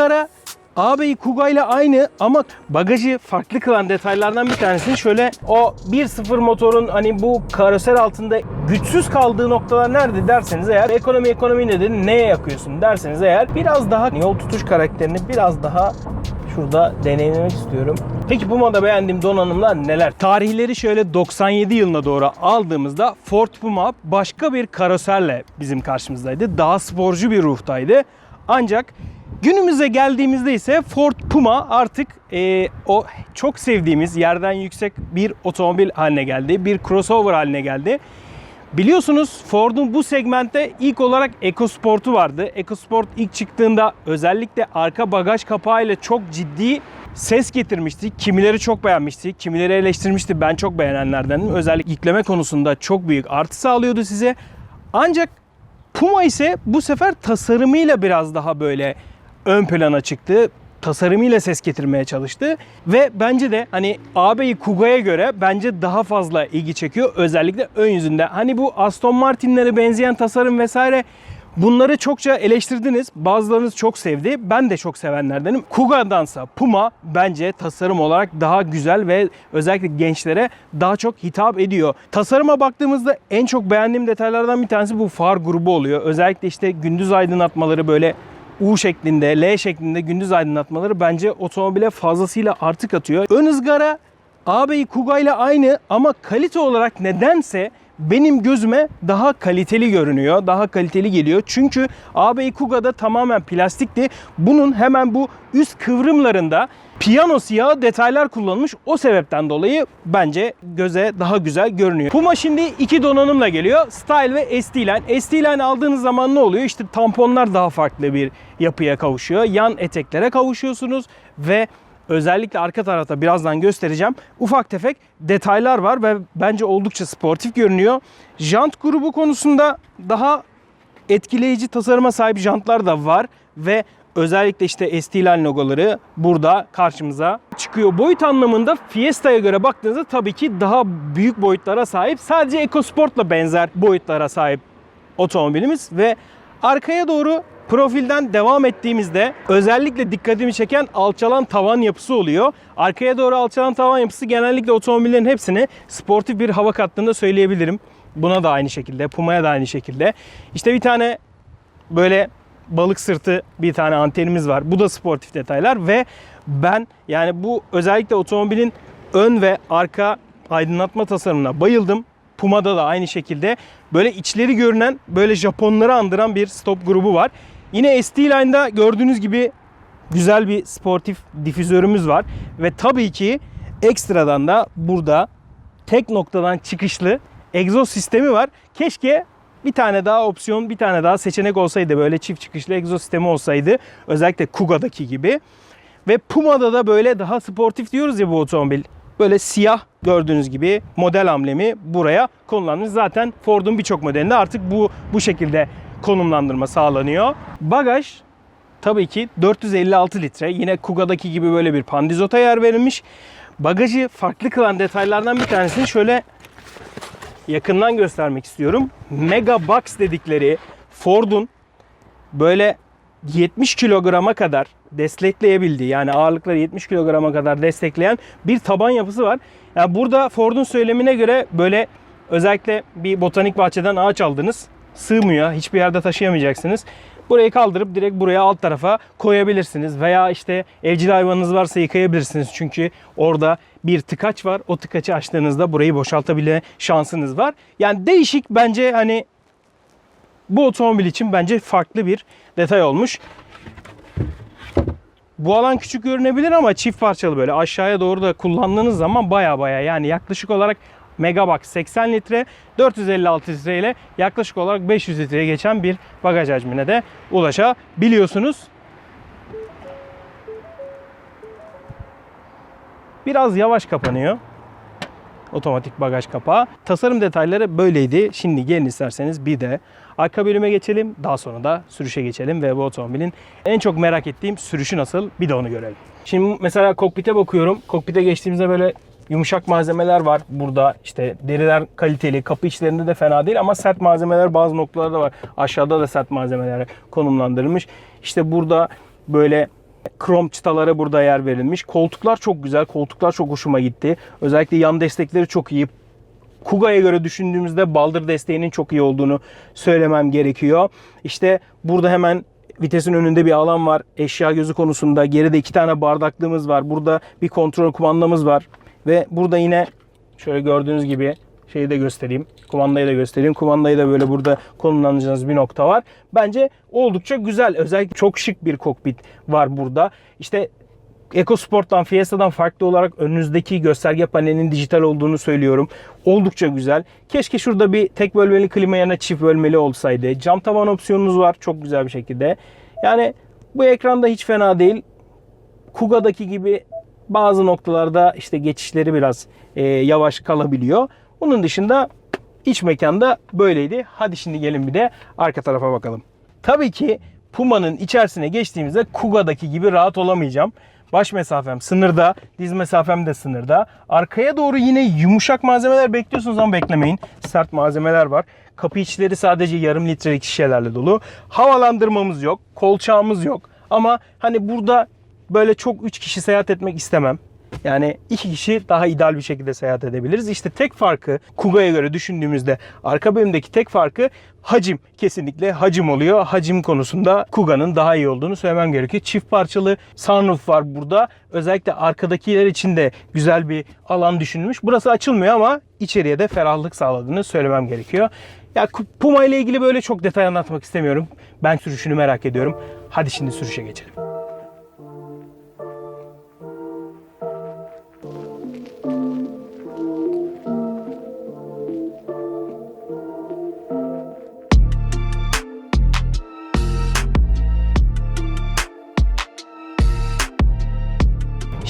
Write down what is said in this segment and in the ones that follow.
ızgara ağabeyi Kuga ile aynı ama bagajı farklı kılan detaylardan bir tanesini şöyle o 1.0 motorun hani bu karoser altında güçsüz kaldığı noktalar nerede derseniz eğer ekonomi ekonomi nedeni neye yakıyorsun derseniz eğer biraz daha yol tutuş karakterini biraz daha şurada deneyimlemek istiyorum. Peki Puma'da beğendiğim donanımlar neler? Tarihleri şöyle 97 yılına doğru aldığımızda Ford Puma başka bir karoserle bizim karşımızdaydı. Daha sporcu bir ruhtaydı. Ancak günümüze geldiğimizde ise Ford Puma artık e, o çok sevdiğimiz yerden yüksek bir otomobil haline geldi. Bir crossover haline geldi. Biliyorsunuz Ford'un bu segmentte ilk olarak EcoSport'u vardı. EcoSport ilk çıktığında özellikle arka bagaj kapağıyla çok ciddi ses getirmişti. Kimileri çok beğenmişti, kimileri eleştirmişti. Ben çok beğenenlerdenim. Özellikle yükleme konusunda çok büyük artı sağlıyordu size. Ancak Puma ise bu sefer tasarımıyla biraz daha böyle ön plana çıktı. Tasarımıyla ses getirmeye çalıştı ve bence de hani ağabeyi Kuga'ya göre bence daha fazla ilgi çekiyor özellikle ön yüzünde. Hani bu Aston Martin'lere benzeyen tasarım vesaire bunları çokça eleştirdiniz. Bazılarınız çok sevdi. Ben de çok sevenlerdenim. Kuga'dansa Puma bence tasarım olarak daha güzel ve özellikle gençlere daha çok hitap ediyor. Tasarıma baktığımızda en çok beğendiğim detaylardan bir tanesi bu far grubu oluyor. Özellikle işte gündüz aydınlatmaları böyle U şeklinde, L şeklinde gündüz aydınlatmaları bence otomobile fazlasıyla artı katıyor. Ön ızgara ağabeyi Kuga ile aynı ama kalite olarak nedense benim gözüme daha kaliteli görünüyor. Daha kaliteli geliyor. Çünkü ağabeyi Kuga'da tamamen plastikti. Bunun hemen bu üst kıvrımlarında piyano siyahı detaylar kullanılmış. O sebepten dolayı bence göze daha güzel görünüyor. Puma şimdi iki donanımla geliyor. Style ve ST Line. ST Line aldığınız zaman ne oluyor? İşte tamponlar daha farklı bir yapıya kavuşuyor. Yan eteklere kavuşuyorsunuz ve özellikle arka tarafta birazdan göstereceğim. Ufak tefek detaylar var ve bence oldukça sportif görünüyor. Jant grubu konusunda daha etkileyici tasarıma sahip jantlar da var ve özellikle işte ST-Line logoları burada karşımıza çıkıyor. Boyut anlamında Fiesta'ya göre baktığınızda tabii ki daha büyük boyutlara sahip. Sadece EcoSport'la benzer boyutlara sahip otomobilimiz ve arkaya doğru profilden devam ettiğimizde özellikle dikkatimi çeken alçalan tavan yapısı oluyor. Arkaya doğru alçalan tavan yapısı genellikle otomobillerin hepsine sportif bir hava kattığını söyleyebilirim. Buna da aynı şekilde, Puma'ya da aynı şekilde. İşte bir tane böyle balık sırtı bir tane antenimiz var. Bu da sportif detaylar ve ben yani bu özellikle otomobilin ön ve arka aydınlatma tasarımına bayıldım. Puma'da da aynı şekilde böyle içleri görünen böyle Japonları andıran bir stop grubu var. Yine ST Line'da gördüğünüz gibi güzel bir sportif difüzörümüz var ve tabii ki ekstradan da burada tek noktadan çıkışlı egzoz sistemi var. Keşke bir tane daha opsiyon, bir tane daha seçenek olsaydı. Böyle çift çıkışlı egzoz sistemi olsaydı. Özellikle Kuga'daki gibi. Ve Puma'da da böyle daha sportif diyoruz ya bu otomobil. Böyle siyah gördüğünüz gibi model amblemi buraya konumlanmış. Zaten Ford'un birçok modelinde artık bu bu şekilde konumlandırma sağlanıyor. Bagaj tabii ki 456 litre. Yine Kuga'daki gibi böyle bir pandizota yer verilmiş. Bagajı farklı kılan detaylardan bir tanesini şöyle yakından göstermek istiyorum. Mega Box dedikleri Ford'un böyle 70 kilograma kadar destekleyebildiği yani ağırlıkları 70 kilograma kadar destekleyen bir taban yapısı var. Yani burada Ford'un söylemine göre böyle özellikle bir botanik bahçeden ağaç aldınız. Sığmıyor. Hiçbir yerde taşıyamayacaksınız. Burayı kaldırıp direkt buraya alt tarafa koyabilirsiniz. Veya işte evcil hayvanınız varsa yıkayabilirsiniz. Çünkü orada bir tıkaç var. O tıkaçı açtığınızda burayı boşaltabilme şansınız var. Yani değişik bence hani bu otomobil için bence farklı bir detay olmuş. Bu alan küçük görünebilir ama çift parçalı böyle aşağıya doğru da kullandığınız zaman baya baya yani yaklaşık olarak Megabox 80 litre 456 litre ile yaklaşık olarak 500 litreye geçen bir bagaj hacmine de ulaşabiliyorsunuz. Biraz yavaş kapanıyor otomatik bagaj kapağı. Tasarım detayları böyleydi. Şimdi gelin isterseniz bir de arka bölüme geçelim. Daha sonra da sürüşe geçelim ve bu otomobilin en çok merak ettiğim sürüşü nasıl bir de onu görelim. Şimdi mesela kokpite bakıyorum. Kokpite geçtiğimizde böyle yumuşak malzemeler var burada. İşte deriler kaliteli. Kapı içlerinde de fena değil ama sert malzemeler bazı noktalarda var. Aşağıda da sert malzemeler konumlandırılmış. İşte burada böyle krom çıtalara burada yer verilmiş. Koltuklar çok güzel. Koltuklar çok hoşuma gitti. Özellikle yan destekleri çok iyi. Kuga'ya göre düşündüğümüzde baldır desteğinin çok iyi olduğunu söylemem gerekiyor. İşte burada hemen vitesin önünde bir alan var. Eşya gözü konusunda geride iki tane bardaklığımız var. Burada bir kontrol kumandamız var. Ve burada yine şöyle gördüğünüz gibi şeyi de göstereyim. Kumandayı da göstereyim. Kumandayı da böyle burada konumlanacağınız bir nokta var. Bence oldukça güzel. Özellikle çok şık bir kokpit var burada. İşte EcoSport'tan, Fiesta'dan farklı olarak önünüzdeki gösterge panelinin dijital olduğunu söylüyorum. Oldukça güzel. Keşke şurada bir tek bölmeli klima yerine çift bölmeli olsaydı. Cam tavan opsiyonunuz var çok güzel bir şekilde. Yani bu ekranda hiç fena değil. Kuga'daki gibi bazı noktalarda işte geçişleri biraz e, yavaş kalabiliyor. Bunun dışında iç mekanda böyleydi. Hadi şimdi gelin bir de arka tarafa bakalım. Tabii ki Puma'nın içerisine geçtiğimizde Kuga'daki gibi rahat olamayacağım. Baş mesafem sınırda, diz mesafem de sınırda. Arkaya doğru yine yumuşak malzemeler bekliyorsunuz ama beklemeyin. Sert malzemeler var. Kapı içleri sadece yarım litrelik şişelerle dolu. Havalandırmamız yok, kolçağımız yok. Ama hani burada böyle çok 3 kişi seyahat etmek istemem. Yani iki kişi daha ideal bir şekilde seyahat edebiliriz. İşte tek farkı Kuga'ya göre düşündüğümüzde arka bölümdeki tek farkı hacim. Kesinlikle hacim oluyor. Hacim konusunda Kuga'nın daha iyi olduğunu söylemem gerekiyor. Çift parçalı sunroof var burada. Özellikle arkadakiler için de güzel bir alan düşünülmüş. Burası açılmıyor ama içeriye de ferahlık sağladığını söylemem gerekiyor. Ya Puma ile ilgili böyle çok detay anlatmak istemiyorum. Ben sürüşünü merak ediyorum. Hadi şimdi sürüşe geçelim.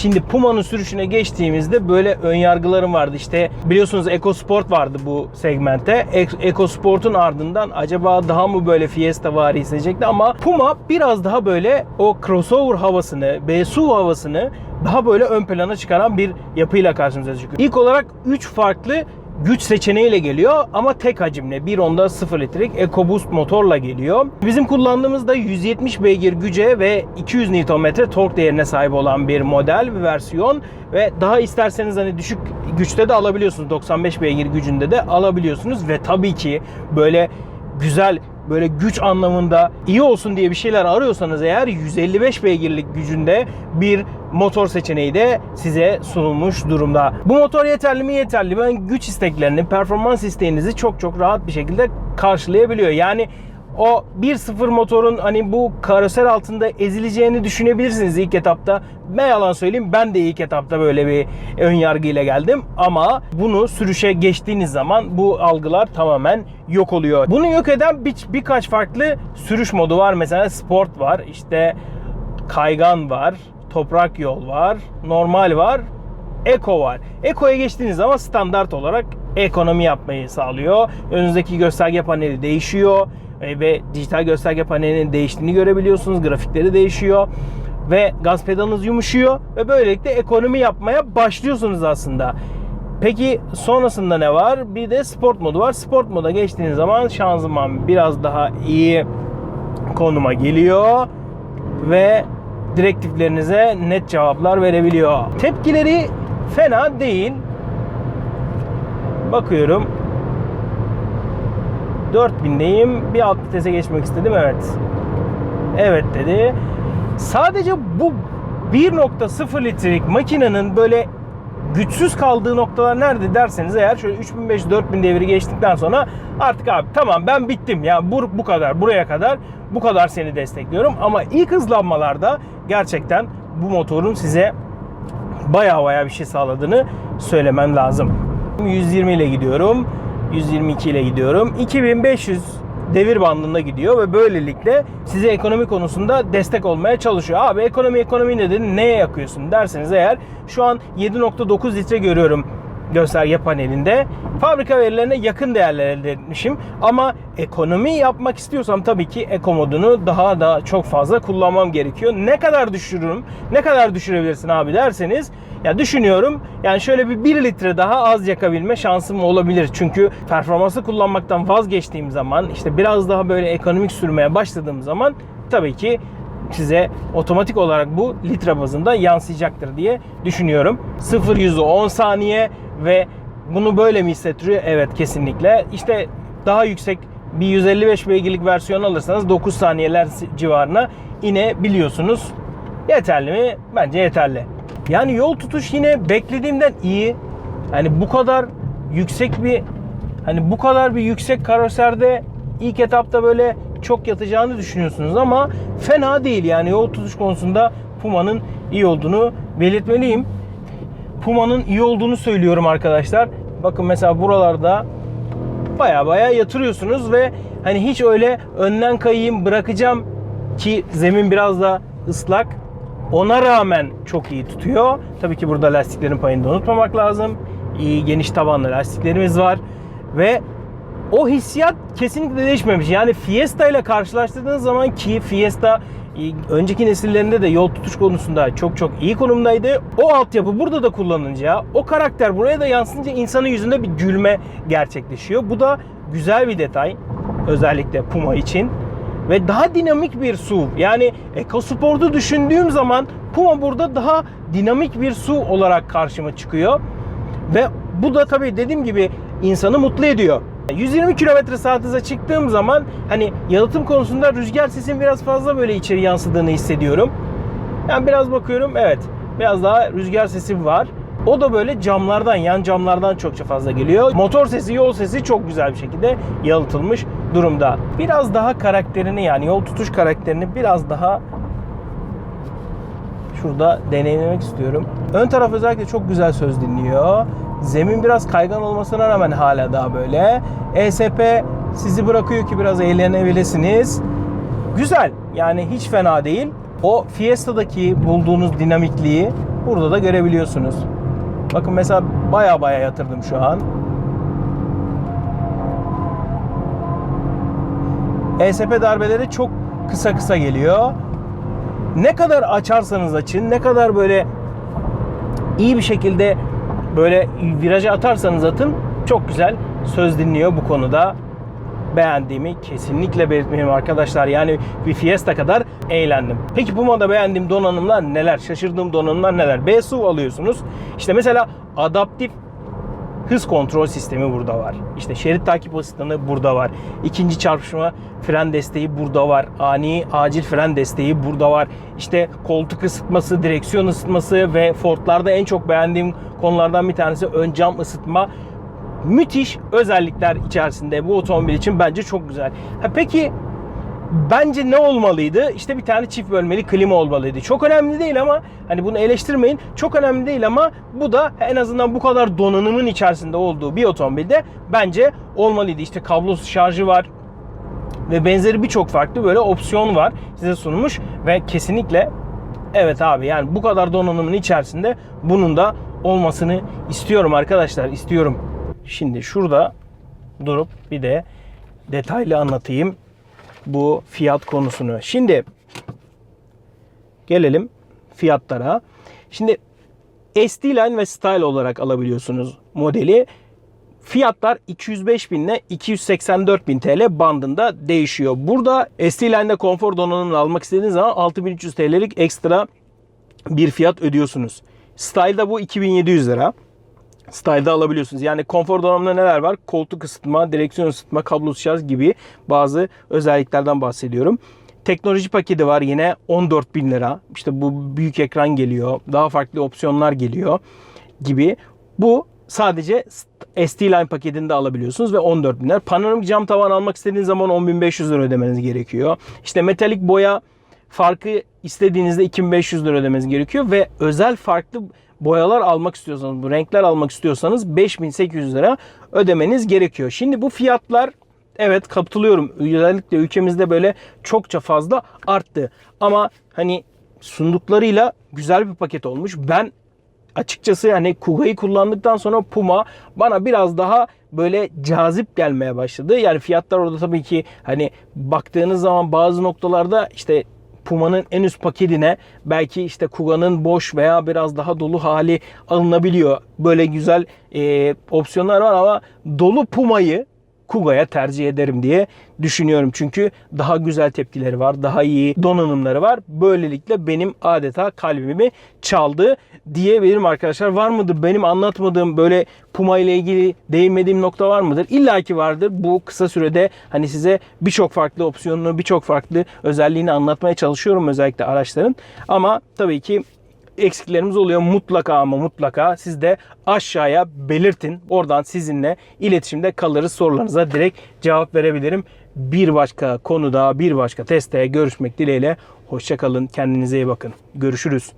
Şimdi Puma'nın sürüşüne geçtiğimizde böyle ön yargılarım vardı. İşte biliyorsunuz EcoSport vardı bu segmente. EcoSport'un ardından acaba daha mı böyle Fiesta vari hissedecekti ama Puma biraz daha böyle o crossover havasını, BSUV havasını daha böyle ön plana çıkaran bir yapıyla karşımıza çıkıyor. İlk olarak 3 farklı güç seçeneğiyle geliyor ama tek hacimle 1.10'da 0 litrelik EcoBoost motorla geliyor. Bizim kullandığımız da 170 beygir güce ve 200 Nm tork değerine sahip olan bir model, bir versiyon ve daha isterseniz hani düşük güçte de alabiliyorsunuz. 95 beygir gücünde de alabiliyorsunuz ve tabii ki böyle güzel böyle güç anlamında iyi olsun diye bir şeyler arıyorsanız eğer 155 beygirlik gücünde bir motor seçeneği de size sunulmuş durumda. Bu motor yeterli mi? Yeterli. Ben güç isteklerini, performans isteğinizi çok çok rahat bir şekilde karşılayabiliyor. Yani o 1.0 motorun hani bu karoser altında ezileceğini düşünebilirsiniz ilk etapta. Ne yalan söyleyeyim ben de ilk etapta böyle bir ön yargıyla geldim. Ama bunu sürüşe geçtiğiniz zaman bu algılar tamamen yok oluyor. Bunu yok eden bir, birkaç farklı sürüş modu var. Mesela sport var, işte kaygan var, toprak yol var, normal var, Eco var. Eco'ya geçtiğiniz zaman standart olarak ekonomi yapmayı sağlıyor. Önünüzdeki gösterge paneli değişiyor ve dijital gösterge panelinin değiştiğini görebiliyorsunuz. Grafikleri değişiyor ve gaz pedalınız yumuşuyor ve böylelikle ekonomi yapmaya başlıyorsunuz aslında. Peki sonrasında ne var? Bir de sport modu var. Sport moda geçtiğiniz zaman şanzıman biraz daha iyi konuma geliyor ve direktiflerinize net cevaplar verebiliyor. Tepkileri fena değil. Bakıyorum. 4000'deyim. Bir alt vitese geçmek istedim. Evet. Evet dedi. Sadece bu 1.0 litrelik makinenin böyle güçsüz kaldığı noktalar nerede derseniz eğer şöyle 3500-4000 devri geçtikten sonra artık abi tamam ben bittim ya bu, bu kadar buraya kadar bu kadar seni destekliyorum ama ilk hızlanmalarda gerçekten bu motorun size baya baya bir şey sağladığını söylemem lazım. 120 ile gidiyorum. 122 ile gidiyorum. 2500 devir bandında gidiyor ve böylelikle size ekonomi konusunda destek olmaya çalışıyor. Abi ekonomi ekonomi nedeni neye yakıyorsun derseniz eğer şu an 7.9 litre görüyorum gösterge panelinde. Fabrika verilerine yakın değerler elde etmişim. Ama ekonomi yapmak istiyorsam tabii ki eko modunu daha da çok fazla kullanmam gerekiyor. Ne kadar düşürürüm? Ne kadar düşürebilirsin abi derseniz ya düşünüyorum yani şöyle bir 1 litre daha az yakabilme şansım olabilir. Çünkü performansı kullanmaktan vazgeçtiğim zaman işte biraz daha böyle ekonomik sürmeye başladığım zaman tabii ki size otomatik olarak bu litre bazında yansıyacaktır diye düşünüyorum. 0 yüzü 10 saniye ve bunu böyle mi hissettiriyor? Evet kesinlikle. İşte daha yüksek bir 155 beygirlik versiyon alırsanız 9 saniyeler civarına inebiliyorsunuz. Yeterli mi? Bence yeterli. Yani yol tutuş yine beklediğimden iyi. Hani bu kadar yüksek bir hani bu kadar bir yüksek karoserde ilk etapta böyle çok yatacağını düşünüyorsunuz ama fena değil yani yol tutuş konusunda Puma'nın iyi olduğunu belirtmeliyim. Puma'nın iyi olduğunu söylüyorum arkadaşlar. Bakın mesela buralarda baya baya yatırıyorsunuz ve hani hiç öyle önden kayayım bırakacağım ki zemin biraz da ıslak. Ona rağmen çok iyi tutuyor. Tabii ki burada lastiklerin payını da unutmamak lazım. İyi geniş tabanlı lastiklerimiz var ve o hissiyat kesinlikle değişmemiş. Yani Fiesta ile karşılaştırdığınız zaman ki Fiesta önceki nesillerinde de yol tutuş konusunda çok çok iyi konumdaydı. O altyapı burada da kullanınca, o karakter buraya da yansınca insanın yüzünde bir gülme gerçekleşiyor. Bu da güzel bir detay. Özellikle Puma için. Ve daha dinamik bir SUV. Yani EcoSport'u düşündüğüm zaman Puma burada daha dinamik bir SUV olarak karşıma çıkıyor. Ve bu da tabii dediğim gibi insanı mutlu ediyor. 120 km saat hıza çıktığım zaman hani yalıtım konusunda rüzgar sesin biraz fazla böyle içeri yansıdığını hissediyorum. Yani biraz bakıyorum evet biraz daha rüzgar sesi var. O da böyle camlardan, yan camlardan çokça fazla geliyor. Motor sesi, yol sesi çok güzel bir şekilde yalıtılmış durumda. Biraz daha karakterini yani yol tutuş karakterini biraz daha şurada deneyimlemek istiyorum. Ön taraf özellikle çok güzel söz dinliyor. Zemin biraz kaygan olmasına rağmen hala daha böyle. ESP sizi bırakıyor ki biraz eğlenebilirsiniz. Güzel. Yani hiç fena değil. O Fiesta'daki bulduğunuz dinamikliği burada da görebiliyorsunuz. Bakın mesela baya baya yatırdım şu an. ESP darbeleri çok kısa kısa geliyor. Ne kadar açarsanız açın, ne kadar böyle iyi bir şekilde böyle viraja atarsanız atın çok güzel söz dinliyor bu konuda. Beğendiğimi kesinlikle belirtmeyeyim arkadaşlar. Yani bir Fiesta kadar eğlendim. Peki Puma'da beğendiğim donanımlar neler? Şaşırdığım donanımlar neler? BSUV alıyorsunuz. İşte mesela adaptif hız kontrol sistemi burada var. İşte şerit takip asistanı burada var. İkinci çarpışma fren desteği burada var. Ani acil fren desteği burada var. İşte koltuk ısıtması, direksiyon ısıtması ve Ford'larda en çok beğendiğim konulardan bir tanesi ön cam ısıtma. Müthiş özellikler içerisinde bu otomobil için bence çok güzel. Ha peki bence ne olmalıydı? İşte bir tane çift bölmeli klima olmalıydı. Çok önemli değil ama hani bunu eleştirmeyin. Çok önemli değil ama bu da en azından bu kadar donanımın içerisinde olduğu bir otomobilde bence olmalıydı. İşte kablosuz şarjı var ve benzeri birçok farklı böyle opsiyon var size sunulmuş ve kesinlikle evet abi yani bu kadar donanımın içerisinde bunun da olmasını istiyorum arkadaşlar istiyorum. Şimdi şurada durup bir de detaylı anlatayım bu fiyat konusunu. Şimdi gelelim fiyatlara. Şimdi SD Line ve Style olarak alabiliyorsunuz modeli. Fiyatlar 205 bin ile 284 bin TL bandında değişiyor. Burada SD Line'de konfor donanımını almak istediğiniz zaman 6300 TL'lik ekstra bir fiyat ödüyorsunuz. Style'da bu 2700 lira. Style'da alabiliyorsunuz. Yani konfor donanımında neler var? Koltuk ısıtma, direksiyon ısıtma, kablosuz şarj gibi bazı özelliklerden bahsediyorum. Teknoloji paketi var yine 14 bin lira. İşte bu büyük ekran geliyor. Daha farklı opsiyonlar geliyor gibi. Bu sadece SD Line paketinde alabiliyorsunuz ve 14 bin lira. Panoramik cam tavan almak istediğiniz zaman 10.500 lira ödemeniz gerekiyor. İşte metalik boya farkı istediğinizde 2500 lira ödemeniz gerekiyor ve özel farklı boyalar almak istiyorsanız, bu renkler almak istiyorsanız 5800 lira ödemeniz gerekiyor. Şimdi bu fiyatlar evet katılıyorum. Özellikle ülkemizde böyle çokça fazla arttı. Ama hani sunduklarıyla güzel bir paket olmuş. Ben açıkçası hani Kuga'yı kullandıktan sonra Puma bana biraz daha böyle cazip gelmeye başladı. Yani fiyatlar orada tabii ki hani baktığınız zaman bazı noktalarda işte Puma'nın en üst paketine belki işte Kuga'nın boş veya biraz daha dolu hali alınabiliyor. Böyle güzel e, opsiyonlar var ama dolu Puma'yı Kuga'ya tercih ederim diye düşünüyorum. Çünkü daha güzel tepkileri var, daha iyi donanımları var. Böylelikle benim adeta kalbimi çaldı diyebilirim arkadaşlar. Var mıdır benim anlatmadığım böyle Puma ile ilgili değinmediğim nokta var mıdır? İlla ki vardır. Bu kısa sürede hani size birçok farklı opsiyonunu, birçok farklı özelliğini anlatmaya çalışıyorum özellikle araçların. Ama tabii ki eksiklerimiz oluyor mutlaka ama mutlaka siz de aşağıya belirtin. Oradan sizinle iletişimde kalırız. Sorularınıza direkt cevap verebilirim. Bir başka konuda, bir başka teste görüşmek dileğiyle. Hoşçakalın. Kendinize iyi bakın. Görüşürüz.